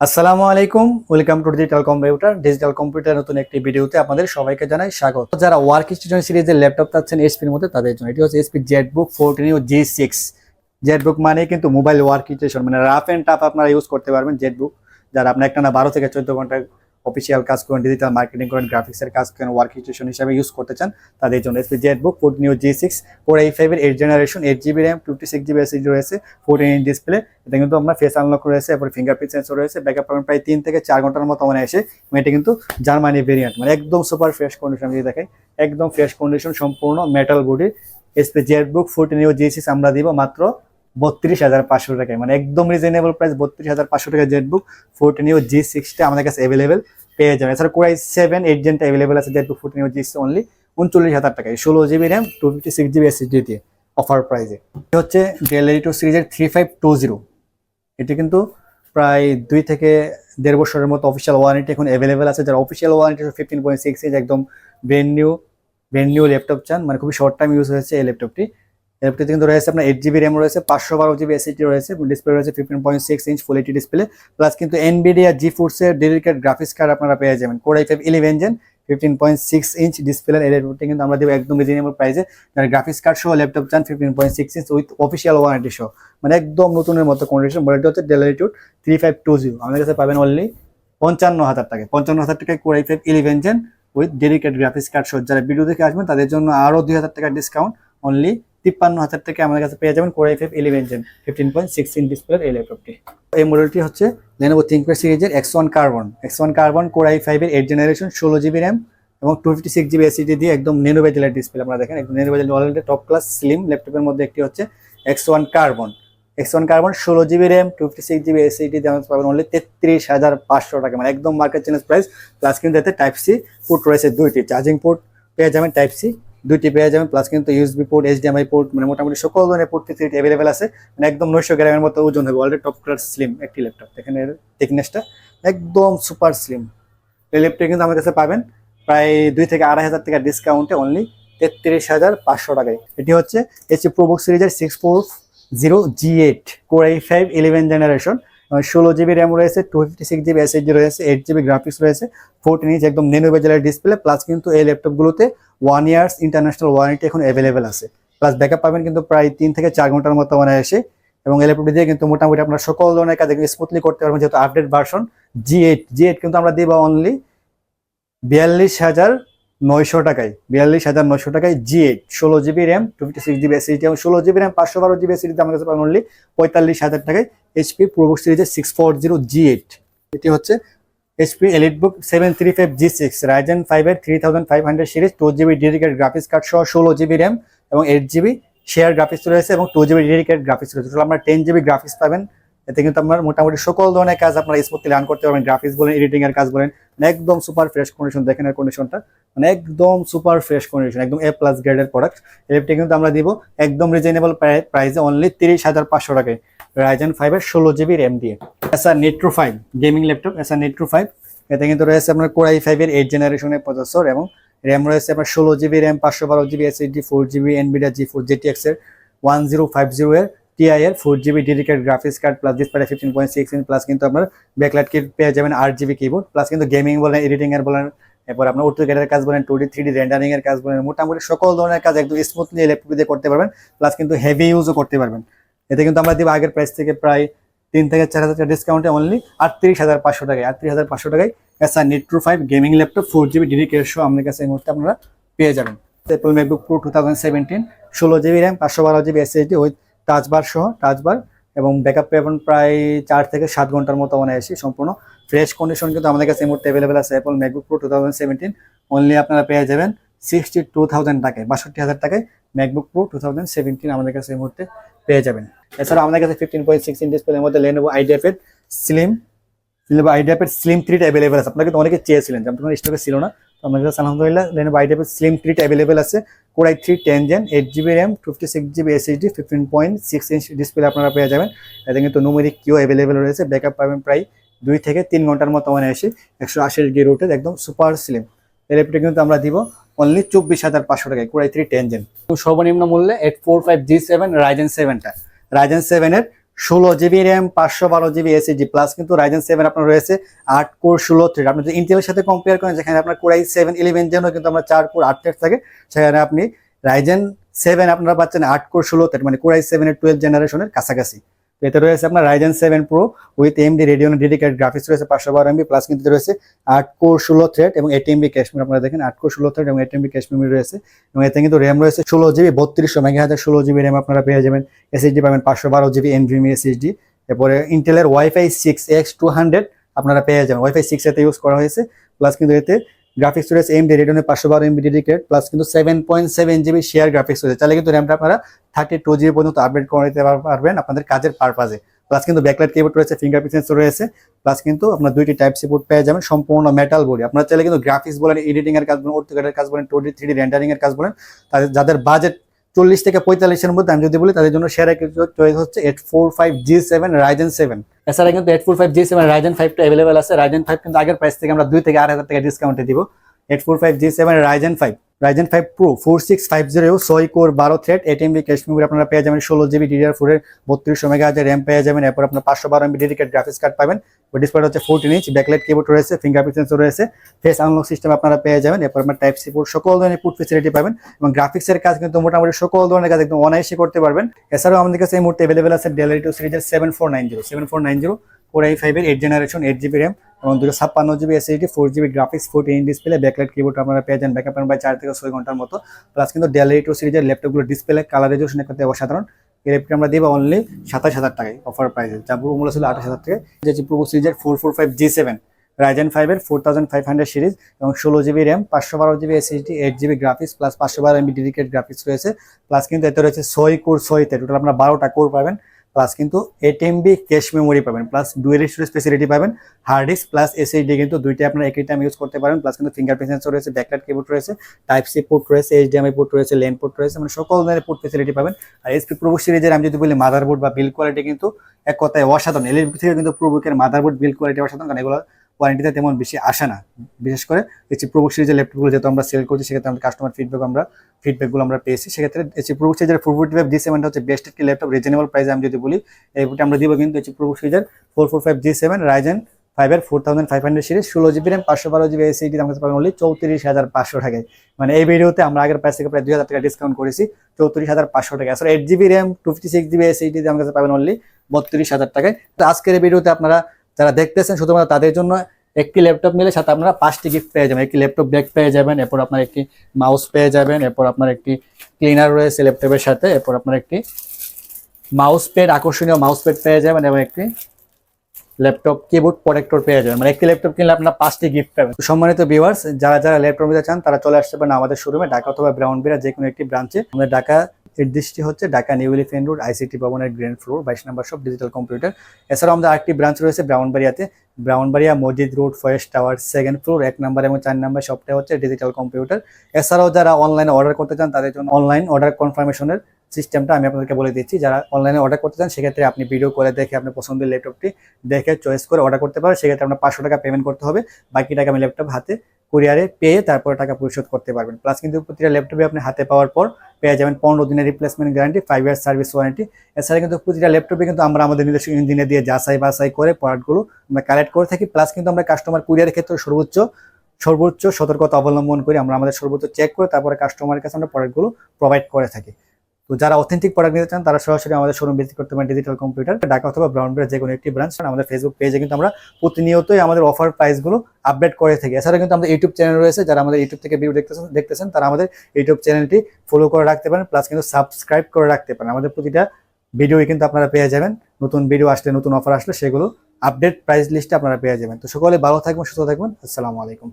আসসালামু আলাইকুম, welcome to digital computer digital computer নতুন একটি ভিডিওতে আপনাদের সবাইকে জানাই স্বাগত। যারা ওয়ার্ক স্টেশন সিরিজের ল্যাপটপ চাচ্ছেন এসপির মধ্যে, তাদের জন্য এটি হচ্ছে HP ZBook fourteen u G six ZBook মানে কিন্তু মোবাইল ওয়ার্ক স্টেশন মানে রাফ অ্যান্ড টাফ আপনারা ইউজ করতে পারবেন জেড বুক যারা আপনার একটা না বারো থেকে চোদ্দ ঘণ্টা অফিসিয়াল কাজ করেন ডিজিটাল মার্কেটিং করেন গ্রাফিক্সের কাজ করেন ওয়ার্ক স্টেশন হিসাবে ইউজ করতে চান, তাদের জন্য HP ZBook fourteen u G six four এই ফাইভের eight generation eight GB RAM fifty six GB SSD রয়েছে ফোরটিন ইঞ্চ ডিসপ্লে এটা কিন্তু আপনার ফেস আনলক রয়েছে, এরপর ফিঙ্গারপ্রিন্ট সেন্সর রয়েছে ব্যাকআপ পাবেন প্রায় তিন থেকে চার ঘণ্টার মতো মানে এসে এবং এটা কিন্তু জার্মানি ভেরিয়েন্ট মানে একদম সুপার ফ্রেশ কন্ডিশন যদি দেখে একদম ফ্রেশ কন্ডিশন সম্পূর্ণ metal body HP ZBook fourteen u G six আমরা দিব মাত্র বত্রিশ হাজার পাঁচশো টাকায়। মানে একদম রিজনেবল প্রাইস বত্রিশ হাজার পাঁচশো টাকা জেটবুক ফোরটিন ইউ জি সিক্সটা আমাদের কাছে অ্যাভেলেবেল পেয়ে যাবেন। এছাড়া কোরাই সেভেন এইট জেনটা অ্যাভেলেবেল আছে ZBook fourteen u G only উনচল্লিশ হাজার টাকায়। ষোলো GB RAM two fifty six GB SSD দিয়ে অফার প্রাইসে হচ্ছে ডেল টু সিরিজের থ্রি ফাইভ টু জিরো এটি কিন্তু প্রায় দুই থেকে দেড় বছরের মতো অফিসিয়াল ওয়ারেন্টি এখন অ্যাভেলেবেল আছে। যারা official warranty fifteen point six inch একদম brand new brand new laptop চান মানে খুবই শর্ট টাইম ইউজ হয়েছে এই ল্যাপটপটি ল্যাপটপটি কিন্তু রয়েছে আপনার এইট জিবি র্যাম রয়েছে, পাঁচশো বারো জিবি এসএসডি রয়েছে ডিসপ্লে রয়েছে fifteen point six inch full HD display plus কিন্তু এনবিডিয়া জি ফোর্সের ডেডিকেট গ্রাফিক্স কার্ড আপনারা পেয়ে যাবেন। Core i five eleven gen fifteen point six inch display এই কিন্তু আমরা দেবো একদম রিজনেবল প্রাইসে যারা গ্রাফিক্স কার্ড সহ ল্যাপটপ চান fifteen point six inch with official warranty সহ। মানে একদম নতুনের মতো কন্ডিশন মডেলটা হচ্ছে Dell Latitude three five two zero আমাদের কাছে পাবেন অনলি পঞ্চান্ন হাজার টাকা পঞ্চান্ন হাজার টাকায় core i five eleven gen with dedicate graphics card সহ। যারা ভিডিও দেখে আসবেন, তাদের জন্য আরও দুই হাজার টাকা ডিসকাউন্ট অনলি তিপ্পান্ন হাজার থেকে আমাদের কাছে পেয়ে যাবেন core i five eleven gen fifteen point six in ডিসপ্লের এই ল্যাপটপটি এই মডেলটি হচ্ছে লেনোভো থিঙ্কপ্যাড সিরিজের X one Carbon X one Carbon core i ফাইভের এইট জেনারেশন ষোলো জিবি র্যাম এবং two fifty six GB SSD দিয়ে একদম নেনো বেজেলের ডিসপ্লে আপনারা দেখেন। একদম nano already top class slim ল্যাপটপের মধ্যে একটি হচ্ছে X one carbon X one carbon ষোলো GB RAM two fifty six GB SSD আমাদের পাবেন অনলি তেত্রিশ হাজার পাঁচশো টাকা। মানে একদম মার্কেট চ্যালেঞ্জ প্রাইস প্লাস কিন্তু এতে টাইপ সি পোর্ট রয়েছে দুইটি। চার্জিং পোর্ট পেয়ে যাবেন টাইপ সি দুইটি পেয়ে যাবেন প্লাস কিন্তু ইউএসবি পোর্ট এইচডিএমআই পোর্ট মানে মোটামুটি সকল ধরনের পোর্ট ফেসিলিটি অ্যাভেলেবেল আছে। মানে একদম নয়শো গ্রামের মতো ওজন হবে অলরেডি টপ ক্লাস স্লিম একটি ল্যাপটপ এখানে থিকনেসটা একদম সুপার স্লিম এই ল্যাপটপ কিন্তু আমার কাছে পাবেন প্রায় দুই থেকে আড়াই হাজার টাকা ডিসকাউন্টে অনলি তেত্রিশ হাজার পাঁচশো টাকায়। এটি হচ্ছে এইচ প্রোবুক সিরিজের six four zero G eight core i five eleven generation ষোলো জিবি র্যাম রয়েছে two fifty six GB SSD রয়েছে এইট জিবি গ্রাফিক্স রয়েছে ফোরটিন ইঞ্চ একদম নেনো বেজেলের ডিসপ্লে প্লাস কিন্তু এই ল্যাপটপগুলোতে ওয়ান ইয়ার্স ইন্টারন্যাশনাল ওয়ারেন্টি এখন অ্যাভেলেবেল আছে। প্লাস ব্যাকআপ পাবেন কিন্তু প্রায় তিন থেকে চার ঘণ্টার মতো মানে এসে, এবং এই ল্যাপটপটি দিয়ে কিন্তু মোটামুটি আপনার সকল ধরনের কাজ স্মুথলি করতে পারবেন, যেহেতু update version G eight G eight কিন্তু আমরা দিব অনলি বিয়াল্লিশ হাজার নয়শো টাকায়, বিয়াল্লিশ হাজার নয়শো টাকায় জি এইট ষোলো GB RAM two fifty six GB SSD এবং ষোলো জিবি র্যাম, পাঁচশো বারো জিবি এসিডিতে আমার কাছে পাবেন অনলি পঁয়তাল্লিশ হাজার টাকায় এইচপি প্রোবুক সিরিজের six four zero G eight এটি হচ্ছে HP EliteBook seven three five G six Ryzen ফাইভের three thousand five hundred series two GB dedicate graphics card সহ ষোলো জিবি র্যাম এবং এইট জিবি শেয়ার গ্রাফিক্স রয়েছে এবং two GB dedicate graphics রয়েছে। Total আপনার টেন জিবি গ্রাফিক্স পাবেন। এতে কিন্তু আপনার মোটামুটি সকল ধরনের কাজ আপনারা স্মুথলি রান করতে পারবেন। গ্রাফিক্স বলেন এডিটিং এর কাজ বলেন মানে একদম সুপার ফ্রেশ কন্ডিশন দেখেন এর কন্ডিশনটা মানে একদম সুপার ফ্রেশ কন্ডিশন একদম এ প্লাস গ্রেডের প্রোডাক্ট এলএফটি কিন্তু আমরা দিব একদম রিজনেবল প্রাইসে অনলি তিরিশ হাজার পাঁচশো টাকায়। রাইজেন ফাইভের ষোলো জিবি র্যাম দিয়ে। Acer Nitro five gaming laptop Acer Nitro five এতে কিন্তু রয়েছে আপনার কোরাই ফাইভের এইট জেনারেশনের প্রসেসর এবং র্যাম রয়েছে আপনার ষোলো জিবি র্যাম পাঁচশো বারো GB SSD four GB NVIDIA G four GTX এর ওয়ান জিরো ফাইভ জিরো এর টিআই এর four GB dedicate graphics card plus display fifteen point six inch plus কিন্তু আপনার ব্যাকলাইট কিট পেয়ে যাবেন আট জিবি কিবোর্ড প্লাস কিন্তু গেমিং বলেন এডিটিং এর বলেন এরপর আপনার অটো গেটের কাজ বলেন two D three D rendering এর কাজ বলেন, মোটামুটি সকল ধরনের কাজ একদম স্মুথলি ল্যাপটপ দিয়ে করতে পারবেন প্লাস কিন্তু হেভি ইউজও করতে পারবেন। এতে কিন্তু আমরা দিব আগের প্রাইস থেকে প্রায় তিন থেকে চার হাজার ডিসকাউন্টে অনলি আটত্রিশ হাজার পাঁচশো টাকায়, আটত্রিশ হাজার পাঁচশো টাকায় Acer Nitro five gaming laptop four GB dedicate show আমাদের কাছে এই মুহূর্তে আপনারা পেয়ে যাবেন। Apple MacBook Pro two thousand seventeen ষোলো জিবি র্যাম পাঁচশো বারো GB SSD with touch bar সহ টাচ বার এবং ব্যাকআপ পেবেন প্রায় চার থেকে সাত ঘণ্টার মতো মানে এসে সম্পূর্ণ ফ্রেশ কন্ডিশন কিন্তু আমাদের কাছে এই মুহূর্তে অ্যাভেলেবেল আছে Apple MacBook Pro two thousand seventeen only আপনারা পেয়ে যাবেন সিক্সটি টু থাউজেন্ড টাকায়, বাষট্টি হাজার টাকায় MacBook Pro two thousand seventeen আমাদের কাছে এই মুহূর্তে পেয়ে যাবেন। এছাড়া আমাদের কাছে ফিফটিন পয়েন্ট সিক্স ইন ডিসপ্লের মধ্যে লেনোভো আইডিএফের স্লিম লেনোভো আইডিএফের স্লিম থ্রিটা অ্যাভেলেবেল আছে। আপনাকে কিন্তু অনেকে চেয়েছিলেন যে আপনার স্টকে ছিল না। তো আমাদের কাছে আলহামদুলিল্লাহ লেনোভো আইডিএফের স্লিম থ্রিটা অ্যাভেলেবেল আছে। Core i three ten gen eight GB RAM fifty six GB SSD fifteen point six inch display আপনারা পেয়ে যাবেন। এতে কিন্তু নুমেরিক কিও অ্যাভেলেবেল রয়েছে ব্যাকআপ পাবেন প্রায় দুই থেকে তিন ঘণ্টার মতো মানে এসে একশো আশি ডিগ্রি রুটে একদম সুপার স্লিম এই কিন্তু আমরা দিব অনলি চব্বিশ হাজার পাঁচশো টাকায় কোরাই থ্রি টেন জেন সর্বনিম্ন মূল্যে eight four five G seven Ryzen সেভেনটা Ryzen সেভেনের ষোলো জিবি র্যাম পাঁচশো বারো জিবি এসএসডি প্লাস কিন্তু রাইজেন সেভেন আপনার রয়েছে আট কোর ষোলো থ্রেড আপনি যদি ইন্টেলের সাথে কম্পেয়ার করেন যেখানে আপনার কোর আই সেভেন ইলেভেন যেন কিন্তু আমরা চার কোর আট থ্রেড থাকে সেখানে আপনি রাইজেন সেভেন আপনারা পাচ্ছেন আট কোর ষোলো থ্রেড মানে কোর আই সেভেনের টুয়েলভ জেনারেশনের কাছাকাছি। এতে রয়েছে আপনার Ryzen seven pro with AMD Radeon dedicate graphics রয়েছে পাঁচশো বারো এমবি প্লাস কিন্তু রয়েছে আট কোর ষোলো থ্রেড এবং এইট এমবি ক্যাশ মেমরি আপনারা দেখেন, আট কোর ষোলো থ্রেড এবং এইট এমবি ক্যাশ মেমরি রয়েছে। এবং এতে কিন্তু র্যাম রয়েছে ষোলো জিবি বত্রিশশো মেগা হাজার ষোলো জিবি র্যাম আপনারা পেয়ে যাবেন। এসএসডি পাবেন পাঁচশো বারো জিবি এনভিএমি এসএসডি এরপরে ইন্টেলের WiFi six X two hundred আপনারা পেয়ে যাবেন। ওয়াইফাই সিক্স এতে ইউজ করা হয়েছে প্লাস কিন্তু এতে গ্রাফিক্স রয়েছে এমডি রেডিওনের পাঁচশো বারো এমবি ডেডিকেট প্লাস কিন্তু seven point seven GB share graphics রয়েছে। তাহলে কিন্তু র্যামটা আপনারা থার্টি টু জিবি পর্যন্ত আপডেট করে নিতে পারবেন আপনাদের কাজের পারপাজে প্লাস কিন্তু ব্যাকলাইট কিবোর্ড রয়েছে ফিঙ্গারপ্রিন্ট সেন্সর রয়েছে প্লাস কিন্তু আপনার দুইটি টাইপ সি পোর্ট পেয়ে যাবেন, সম্পূর্ণ মেটাল বডি আপনারা চাইলে কিন্তু গ্রাফিক্স বলেন এডিটিং এর কাজ বলেন অর্থোকেটের কাজ বলেন টোডি থ্রি ডি রেন্ডারিং এর কাজ বলেন, তাদের যাদের বাজেট চল্লিশ থেকে পঁয়তাল্লিশের মধ্যে আমি যদি বলি, তাদের জন্য সেরা চয়েস হচ্ছে eight four five G seven Ryzen seven এছাড়া কিন্তু eight four five G seven Ryzen ফাইভটা available আছে। রাইজেন ফাইভ কিন্তু আগের প্রাইস থেকে আমরা দুই থেকে আড়াই হাজার টাকা ডিসকাউন্টে দিব। Eight four five G seven Ryzen five Ryzen five pro four six five zero ছয় কোর বারো thread eight MB cache memory আপনারা পেয়ে যাবেন, ষোলো জিবি ডিডিআর ফোরের বত্রিশশো মেগা হাজার র্যাম পেয়ে যাবেন, এরপর আপনার পাঁচশো বারো এমবি ডেডিকেট গ্রাফিক্স কার্ড পাবেন। ওই ডিসপ্লে হচ্ছে ফোরটিন ইঞ্চ ব্যাকলাইট কিবোর্ড রয়েছে ফিঙ্গারপ্রিন্ট সেন্সর রয়েছে ফেস আনলক সিস্টেম আপনারা পেয়ে যাবেন, এরপর আপনার টাইপ সি পোর্ট সকল ধরনের পুট ফেসিলিটি পাবেন এবং গ্রাফিক্সের কাজ কিন্তু মোটামুটি সকল ধরনের কাজ একদম অনায়াসে করতে পারবেন। এছাড়াও আমাদের কাছে এই মুহূর্তে অ্যাভেলেবেল আছে ডেলারি টু সিরিজের seven four nine zero seven four nine zero four i ফাইভের eight generation eight GB RAM এবং দুটো ছাপ্পান্ন GB SSD four GB graphics four in display backlight keyboard আপনারা পেয়ে যান ব্যাকআপ বাই চার থেকে ছয় ঘণ্টার মতো। প্লাস কিন্তু ডেল এইট সিরিজের ল্যাপটপগুলো ডিসপ্লে কালার রেজুলেশন করতে অসাধারণ। এই ল্যাপটপ আমরা দিব অনলি সাতাশ হাজার টাকায় অফার প্রাইসে যা পুরো মূল্য ছিল আঠাশ হাজার টাকা যে প্রো সিরিজের four four five G seven Ryzen ফাইভের four thousand five hundred series এবং ষোলো জিবি র্যাম পাঁচশো বারো GB SSD eight GB graphics plus পাঁচশো বারো এমবি ডেডিকেট গ্রাফিক্স রয়েছে। প্লাস কিন্তু এতে রয়েছে ছয় কোর ছয়তে। টোটাল আপনারা বারোটা কোর পাবেন। প্লাস কিন্তু এইট এমবি ক্যাশ মেমোরি পাবেন প্লাস ডুয়েল স্টোরেজ ফেসিলিটি পাবেন হার্ড ডিস্ক প্লাস এসএসডি কিন্তু দুইটা আপনার একই টাইম ইউজ করতে পারেন প্লাস কিন্তু ফিঙ্গারপ্রিন্ট সেন্সর রয়েছে ব্যাকলাইট কিবোর্ড রয়েছে টাইপ সি পোর্ট রয়েছে এইচডিএমআই পোর্ট রয়েছে লেন পোর্ট রয়েছে মানে সকল ধরনের পোর্ট ফেসিলিটি পাবেন। আর এসপি প্রভু সিরিজের আমি যদি বলি মাদারবোর্ড বা বিল কোয়ালিটি কিন্তু এক কথায় অসাধারণ। এলএসবি থেকে কিন্তু প্রোবুকের মাদারবোর্ড বিল কোয়ালিটি অসাধারণ, কারণ এগুলো ওয়ারেন্টিতে তেমন বেশি আসে না। বিশেষ করে এইচি প্রো সিরিজের ল্যাপটপগুলো যেহেতু আমরা সেল করছি, সেক্ষেত্রে আমরা কাস্টমার ফিডব্যাক আমরা ফিডব্যাকগুলো আমরা পেয়েছি। সেক্ষেত্রে এইচি প্রো সিরিজের ফোর ফোর্টি ফাইভ জি সেভেনটা হচ্ছে বেস্ট একটি ল্যাপটপ রিজনেবল প্রাইসে আমি যদি বলি, এই বুটে আমরা দিব কিন্তু এইচি প্রো সিরিজের four four five G seven Ryzen ফাইভের four thousand five hundred series ষোলো জিবি র্যাম পাঁচশো বারো জিবি এসিডি আমাকে পাবেন অনলি চৌত্রিশ হাজার পাঁচশো টাকায়। মানে এই ভিডিওতে আমরা আগের প্রাইস থেকে প্রায় দুই হাজার টাকা ডিসকাউন্ট করেছি, চৌত্রিশ হাজার পাঁচশো টাকা আসলে eight GB RAM two fifty six GB SSD আমার কাছে পাবেন অনলি বত্রিশ হাজার টাকায়। তো আজকের এই ভিডিওতে আপনারা যারা দেখতেছেন শুধুমাত্র তাদের জন্য একটি ল্যাপটপ নিলে সাথে আপনারা পাঁচটি গিফট পেয়ে যাবেন। একটি ল্যাপটপ ব্যাগ পেয়ে যাবেন, এরপর আপনার একটি মাউস পেয়ে যাবেন, এরপর আপনার একটি ক্লিনার রয়েছে ল্যাপটপের সাথে, এরপর আপনার একটি মাউস প্যাড আকর্ষণীয় মাউস প্যাড পেয়ে যাবেন এবং একটি ল্যাপটপ কিবোর্ড প্রোটেক্টর পেয়ে যাবেন। মানে একটি ল্যাপটপ কিনলে আপনারা পাঁচটি গিফট পাবেন। সম্মানিত ভিউয়ার্স যারা যারা ল্যাপটপ নিতে চান, তারা চলে আসতে পারেন আমাদের শোরুমে ঢাকা অথবা ব্রাউন বিরা যে কোনো একটি ব্রাঞ্চে আমাদের ঢাকা দৃষ্টি হচ্ছে Dhaka New Elephant Road ICT ভবনের গ্র্যান্ড ফ্লোর, বাইশ নম্বর সব ডিজিটাল কম্পিউটার এছাড়াও আমাদের আরেকটি ব্রাঞ্চ রয়েছে ব্রাউনবাড়িয়াতে। ব্রাউনবাড়িয়া মসজিদ road forest tower second floor এক নাম্বার এবং চার নাম্বার সবটা হচ্ছে ডিজিটাল কম্পিউটার এছাড়াও যারা অনলাইনে অর্ডার করতে চান, তাদের জন্য অনলাইন অর্ডার কনফার্মেশনের সিস্টেমটা আমি আপনাদেরকে বলে দিচ্ছি। যারা অনলাইনে অর্ডার করতে চান, সেক্ষেত্রে আপনি ভিডিও করে দেখে আপনার পছন্দের ল্যাপটপটি দেখে চয়েস করে অর্ডার করতে পারেন সেক্ষেত্রে আপনার পাঁচশো টাকা পেমেন্ট করতে হবে। বাকি টাকা আমি ল্যাপটপ হাতে কুরিয়ারে পেয়ে তারপরে টাকা পরিশোধ করতে পারবেন। প্লাস কিন্তু প্রতিটা ল্যাপটপে আপনি হাতে পাওয়ার পর পেয়ে যাবেন পনেরো দিনের replacement guarantee five year service warranty এছাড়া কিন্তু প্রতিটা ল্যাপটপে কিন্তু আমরা আমাদের নিজস্ব ইঞ্জিনিয়ার দিয়ে যাচাই বাছাই করে প্রোডাক্টগুলো আমরা কালেক্ট করে থাকি। প্লাস কিন্তু আমরা কাস্টমার কুরিয়ারের ক্ষেত্রে সর্বোচ্চ সর্বোচ্চ সতর্কতা অবলম্বন করি আমরা আমাদের সর্বোচ্চ চেক করে তারপরে কাস্টমারের কাছে আমরা প্রোডাক্টগুলো প্রোভাইড করে থাকি। তো যারা অথেন্টিক প্রোডাক্ট নিতে চান, তারা সরাসরি আমাদের শোরুম ভিজিট করতে পারেন ডিজিটাল কম্পিউটার ঢাকা অথবা ব্রাউনবের যে কোনো একটি ব্রাঞ্চ আমাদের ফেসবুক পেজে কিন্তু আমরা প্রতিনিয়তই আমাদের অফার প্রাইসগুলো আপডেট করে থাকি। এছাড়া কিন্তু আমাদের ইউটিউব চ্যানেল রয়েছে। যারা আমাদের ইউটিউব থেকে ভিডিও দেখতেছেন দেখতেছেন, তারা আমাদের ইউটিউব চ্যানেলটি ফলো করে রাখতে পারেন প্লাস কিন্তু সাবস্ক্রাইব করে রাখতে পারেন। আমাদের প্রতিটা ভিডিওই কিন্তু আপনারা পেয়ে যাবেন। নতুন ভিডিও আসলে, নতুন অফার আসলে, সেগুলো আপডেট প্রাইস লিস্টে আপনারা পেয়ে যাবেন। তো সকলে ভালো থাকবেন, সুস্থ থাকবেন। আসসালামু আলাইকুম।